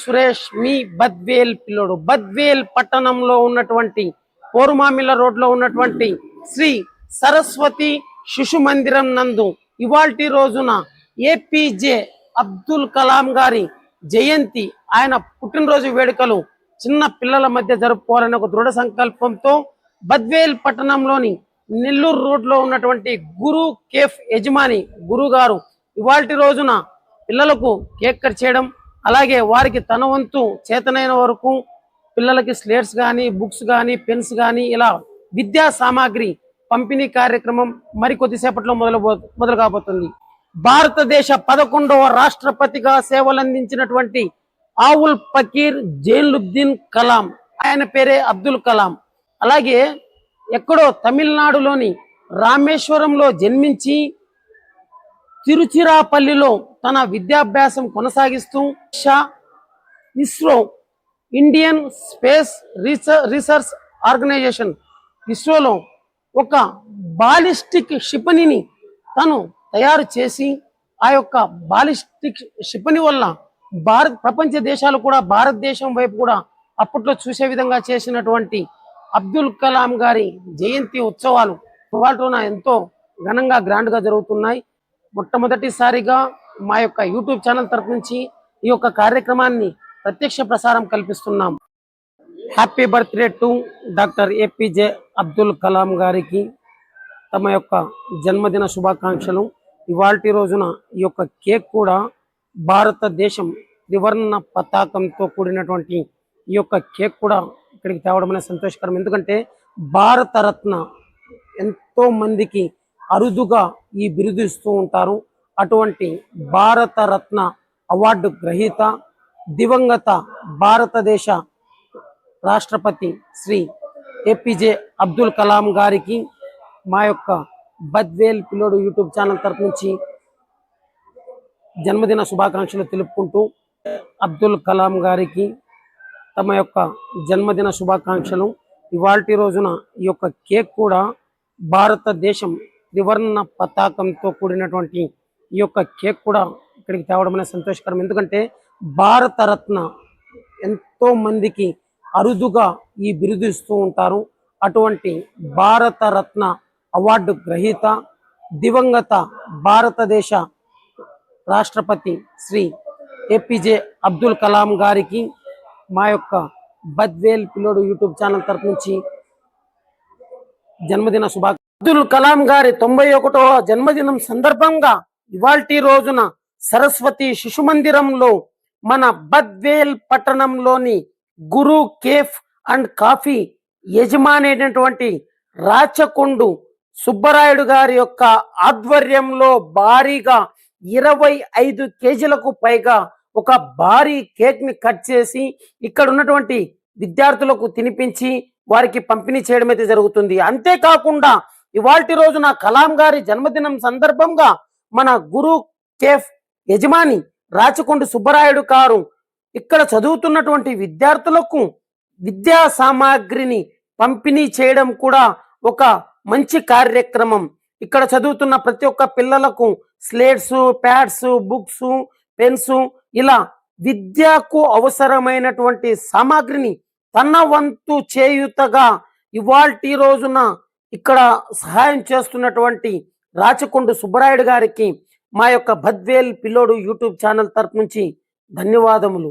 సురేష్ మీ బద్వేల్ పిల్లోడు. బద్వేల్ పట్టణంలో ఉన్నటువంటి పోరుమామిల రోడ్లో ఉన్నటువంటి శ్రీ సరస్వతి శిశు మందిరం నందు ఇవాల్టి రోజున ఏపీజే అబ్దుల్ కలాం గారి జయంతి ఆయన పుట్టినరోజు వేడుకలు చిన్న పిల్లల మధ్య జరుపుకోవాలనే ఒక దృఢ సంకల్పంతో బద్వేల్ పట్టణంలోని నెల్లూరు రోడ్లో ఉన్నటువంటి గురు కేఫ్ యజమాని గురుగారు ఇవాల్టి రోజున పిల్లలకు కేక్ కట్ చేయడం అలాగే వారికి తన వంతు చేతనైన వరకు పిల్లలకి స్లేట్స్ కానీ బుక్స్ కానీ పెన్స్ కానీ ఇలా విద్యా సామాగ్రి పంపిణీ కార్యక్రమం మరి కొద్దిసేపట్లో మొదలు మొదలు కాబోతుంది. భారతదేశ పదకొండవ రాష్ట్రపతిగా సేవలందించినటువంటి ఆవుల్ ఫకీర్ జైనుద్దీన్ కలాం. ఆయన పేరే అబ్దుల్ కలాం. అలాగే ఎక్కడో తమిళనాడులోని రామేశ్వరంలో జన్మించి తిరుచిరాపల్లిలో తన విద్యాభ్యాసం కొనసాగిస్తూ Shah ISRO Indian space research research organization ఇస్రోలో ఒక బాలిస్టిక్ క్షిపణిని తను తయారు చేసి ఆ యొక్క బాలిస్టిక్ క్షిపణి వల్ల భారత్ ప్రపంచ దేశాలు కూడా భారతదేశం వైపు కూడా అప్పట్లో చూసే విధంగా చేసినటువంటి అబ్దుల్ కలాం గారి జయంతి ఉత్సవాలు ఇవాళ ఎంతో ఘనంగా గ్రాండ్గా జరుగుతున్నాయి. మొట్టమొదటిసారిగా మా యొక్క యూట్యూబ్ ఛానల్ తరపు నుంచి ఈ యొక్క కార్యక్రమాన్ని ప్రత్యక్ష ప్రసారం కల్పిస్తున్నాం. Happy birthday to doctor APJ Abdul Kalam గారికి తమ యొక్క జన్మదిన శుభాకాంక్షలు. ఇవాల్టి రోజున ఈ యొక్క కేక్ కూడా భారతదేశం త్రివర్ణ పతాకంతో కూడినటువంటి ఈ యొక్క కేక్ కూడా ఇక్కడికి తేవడం అనేది సంతోషకరం. ఎందుకంటే భారతరత్న ఎంతో మందికి అరుదుగా ఈ బిరుదు ఇస్తూ ఉంటారు. అటువంటి భారతరత్న అవార్డు గ్రహీత దివంగత భారతదేశ రాష్ట్రపతి శ్రీ ఏపీజే అబ్దుల్ కలాం గారికి మా యొక్క బద్వేల్ పిల్లోడు యూట్యూబ్ ఛానల్ తరపు నుంచి జన్మదిన శుభాకాంక్షలు తెలుపుకుంటూ అబ్దుల్ కలాం గారికి తమ యొక్క జన్మదిన శుభాకాంక్షలు. ఇవాల్టి రోజున ఈ యొక్క కేక్ కూడా భారతదేశం త్రివర్ణ పతాకంతో కూడినటువంటి ఈ యొక్క కేక్ కూడా ఇక్కడికి తేవడం అనేది సంతోషకరం. ఎందుకంటే భారతరత్న ఎంతో మందికి అరుదుగా ఈ బిరుదు ఇస్తూ ఉంటారు. అటువంటి భారతరత్న అవార్డు గ్రహీత దివంగత భారతదేశ రాష్ట్రపతి శ్రీ ఏపీజే అబ్దుల్ కలాం గారికి మా యొక్క బద్వేల్ పిల్లోడు యూట్యూబ్ ఛానల్ తరపు నుంచి జన్మదిన శుభా అబ్దుల్ కలాం గారి తొంభై జన్మదినం సందర్భంగా ఇవాల్టి రోజున సరస్వతి శిశు మందిరంలో మన బద్వేల్ పట్టణంలోని గురు కేఫ్ అండ్ కాఫీ యజమాని అయినటువంటి రాచకొండు సుబ్బరాయుడు గారి యొక్క ఆధ్వర్యంలో భారీగా ఇరవై ఐదు కేజీలకు పైగా ఒక భారీ కేక్ని కట్ చేసి ఇక్కడ ఉన్నటువంటి విద్యార్థులకు తినిపించి వారికి పంపిణీ చేయడం అయితే జరుగుతుంది. అంతేకాకుండా ఇవాల్టి రోజున కలాం గారి జన్మదినం సందర్భంగా మన గురు కేఫ్ యజమాని రాచకొండ సుబ్బరాయుడు గారు ఇక్కడ చదువుతున్నటువంటి విద్యార్థులకు విద్యా సామాగ్రిని పంపిణీ చేయడం కూడా ఒక మంచి కార్యక్రమం. ఇక్కడ చదువుతున్న ప్రతి ఒక్క పిల్లలకు స్లేట్స్ ప్యాడ్స్ బుక్స్ పెన్స్ ఇలా విద్యకు అవసరమైనటువంటి సామాగ్రిని తన వంతు చేయుతగా ఇవాల్టి రోజున ఇక్కడ సహాయం చేస్తున్నటువంటి రాచకొండ సుబ్బరాయుడు గారికి మా యొక్క భద్వేల్ పిల్లోడు యూట్యూబ్ ఛానల్ తరపు నుంచి ధన్యవాదములు.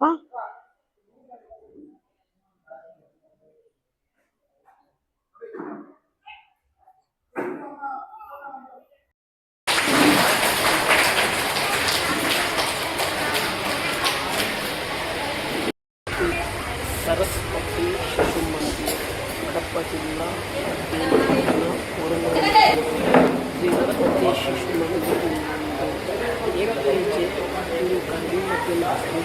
ఆ? సరస్వతి శిశు మందిర్ కడప జిల్లా పూర్వ శ్రీ సరస్వతి శిశు మందిర్ నందు దయచేసి ఈ యొక్క నిమ్మకిల ఎందుకు మీతో ఈ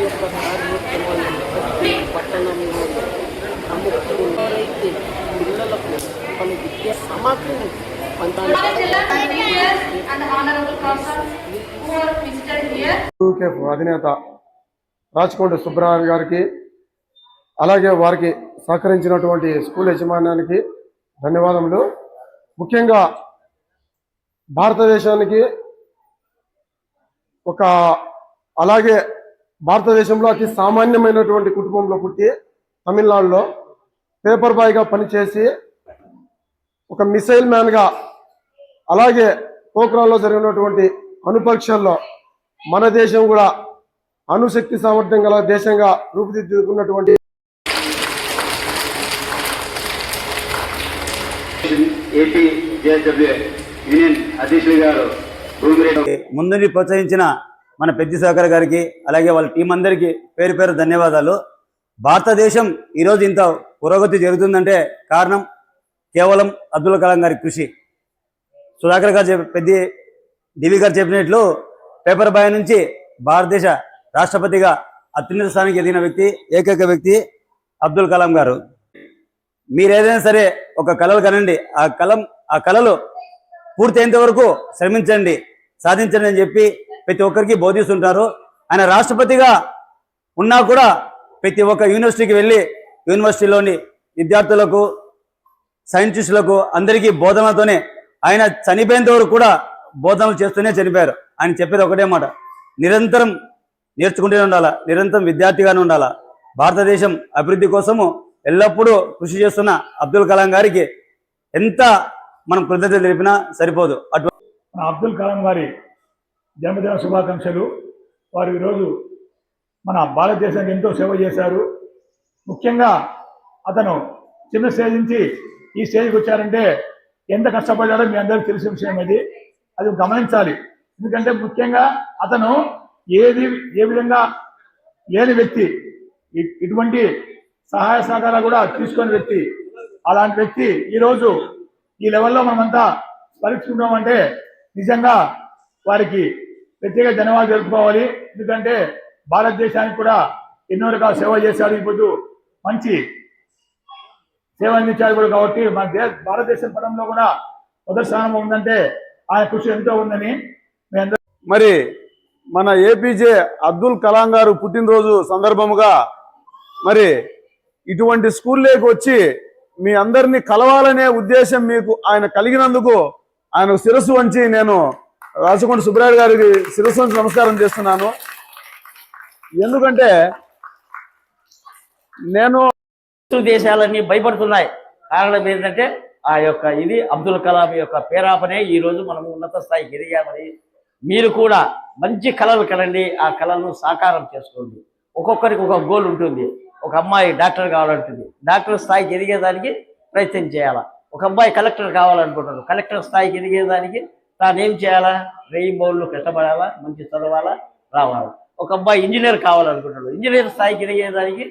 యొక్క కార్యక్రమాన్ని పట్టణంలో పిల్లలకు పలు విద్యా అధినేత రాచకొండ సుబ్రహ్మణ్య గారికి అలాగే వారికి సహకరించినటువంటి స్కూల్ యజమాన్యానికి ధన్యవాదములు. ముఖ్యంగా భారతదేశానికి ఒక అలాగే భారతదేశంలో అతి సామాన్యమైనటువంటి కుటుంబంలో పుట్టి తమిళనాడులో పేపర్ బాయ్గా పనిచేసి ఒక మిసైల్ మ్యాన్గా అలాగే పోఖ్రాన్లో జరిగినటువంటి అనుపక్షల్లో మన దేశం కూడా అణుశక్తి సామర్థ్యం గల దేశంగా రూపుదిద్దుకున్నటువంటి ఏపీ జేఎస్డబ్ల్యూ యూనియన్ అధ్యక్షులు గారు ముందుని ప్రోత్సహించిన మన పెద్ద సాగర్ గారికి అలాగే వాళ్ళ టీం అందరికీ పేరు పేరు ధన్యవాదాలు. భారతదేశం ఈరోజు ఇంత పురోగతి జరుగుతుందంటే కారణం కేవలం అబ్దుల్ కలాం గారి కృషి. సుధాకర్ గారు చెప్ప పెద్ద డివి గారు చెప్పినట్లు పేపర్ బాయ్ నుంచి భారతదేశ రాష్ట్రపతిగా అత్యున్నత స్థానానికి ఎదిగిన వ్యక్తి ఏకైక వ్యక్తి అబ్దుల్ కలాం గారు. మీరు ఏదైనా సరే ఒక కళలు కనండి. ఆ కలం ఆ కళలు పూర్తయ్యేంత వరకు శ్రమించండి సాధించండి అని చెప్పి ప్రతి ఒక్కరికి బోధిస్తుంటారు. ఆయన రాష్ట్రపతిగా ఉన్నా కూడా ప్రతి ఒక్క యూనివర్సిటీకి వెళ్ళి యూనివర్సిటీలోని విద్యార్థులకు సైంటిస్టులకు అందరికీ బోధనలతోనే ఆయన చనిపోయేంత వరకు కూడా బోధనలు చేస్తూనే చనిపోయారు. ఆయన చెప్పేది ఒకటే మాట నిరంతరం నేర్చుకుంటూనే ఉండాలా నిరంతరం విద్యార్థిగానే ఉండాలా. భారతదేశం అభివృద్ధి కోసము ఎల్లప్పుడూ కృషి చేస్తున్న అబ్దుల్ కలాం గారికి ఎంత మనం కృతజ్ఞత తెలిపినా సరిపోదు. అటు మన అబ్దుల్ కలాం గారి జన్మదిన శుభాకాంక్షలు. వారు ఈరోజు మన భారతదేశానికి ఎంతో సేవ చేశారు. ముఖ్యంగా అతను చిన్న స్టేజ్ నుంచి ఈ స్టేజ్కి వచ్చారంటే ఎంత కష్టపడ్డాడో మీ అందరికీ తెలిసిన విషయం ఇది. అది గమనించాలి. ఎందుకంటే ముఖ్యంగా అతను ఏది ఏ విధంగా లేని వ్యక్తి ఇటువంటి సహాయ సహకారాలు కూడా తీసుకొని వ్యక్తి. అలాంటి వ్యక్తి ఈరోజు ఈ లెవెల్లో మనమంతా స్మరించుకుంటామంటే నిజంగా వారికి ప్రత్యేక ధన్యవాదాలు జరుపుకోవాలి ఎందుకంటే భారతదేశానికి కూడా ఎన్నో రకాల సేవ చేశాడు ఇప్పుడు మంచి సేవ అందించాడు కూడా కాబట్టి మన దేశ భారతదేశం పరంలో కూడా మొదటి స్థానంలో ఉందంటే ఆయన కృషి ఎంతో ఉందని మరి మన ఏపీజే అబ్దుల్ కలాం గారు పుట్టినరోజు సందర్భముగా మరి ఇటువంటి స్కూల్లోకి వచ్చి మీ అందరినీ కలవాలనే ఉద్దేశం మీకు ఆయన కలిగినందుకు ఆయన శిరస్సు వంచి నేను రాచకొండ సుబ్రాయుడు గారికి శిరస్సు వంచి నమస్కారం చేస్తున్నాను. ఎందుకంటే నేను దేశాలన్నీ భయపడుతున్నాయి. కారణం ఏంటంటే ఆ యొక్క ఇది అబ్దుల్ కలాం యొక్క పేరాపనే ఈ రోజు మనం ఉన్నత స్థాయికి ఎదిగామని మీరు కూడా మంచి కళలు కలండి ఆ కళను సాకారం చేసుకోండి. ఒక్కొక్కరికి ఒక గోల్ ఉంటుంది. ఒక అమ్మాయి డాక్టర్ కావాలంటుంది. డాక్టర్ స్థాయికి ఎదిగేదానికి ప్రయత్నం చేయాలా? ఒక అబ్బాయి కలెక్టర్ కావాలనుకుంటాడు కలెక్టర్ స్థాయికి ఎదిగేదానికి తాను ఏం చేయాలా? వెయ్యి బౌళ్ళు కష్టపడాలా మంచి చదవాలా? రావాలా? ఒక అబ్బాయి ఇంజనీర్ కావాలనుకుంటాడు ఇంజనీర్ స్థాయికి ఎదిగేదానికి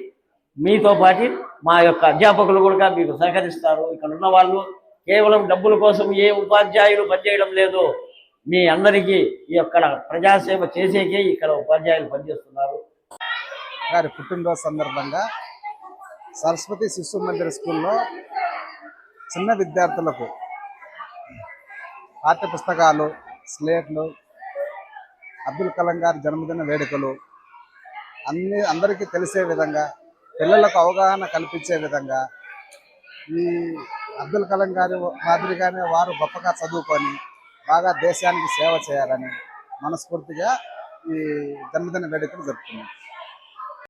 మీతో పాటు మా యొక్క అధ్యాపకులు కూడా మీకు సహకరిస్తారు. ఇక్కడ ఉన్న వాళ్ళు కేవలం డబ్బుల కోసం ఏ ఉపాధ్యాయులు పనిచేయడం లేదు. మీ అందరికీ ఈ యొక్క ప్రజాసేవ చేసేకే ఇక్కడ ఉపాధ్యాయులు పనిచేస్తున్నారు. గారి పుట్టినరోజు సందర్భంగా సరస్వతి శిశు మందిర స్కూల్లో చిన్న విద్యార్థులకు పాఠ్య పుస్తకాలు స్లేట్లు అబ్దుల్ కలాం గారి జన్మదిన వేడుకలు అన్ని అందరికీ తెలిసే విధంగా పిల్లలకు అవగాహన కల్పించే విధంగా ఈ అబ్దుల్ కలాం గారి మాదిరిగానే వారు గొప్పగా చదువుకొని బాగా దేశానికి సేవ చేయాలని మనస్ఫూర్తిగా ఈ జన్మదిన వేడుకలు జరుపుకున్నాం.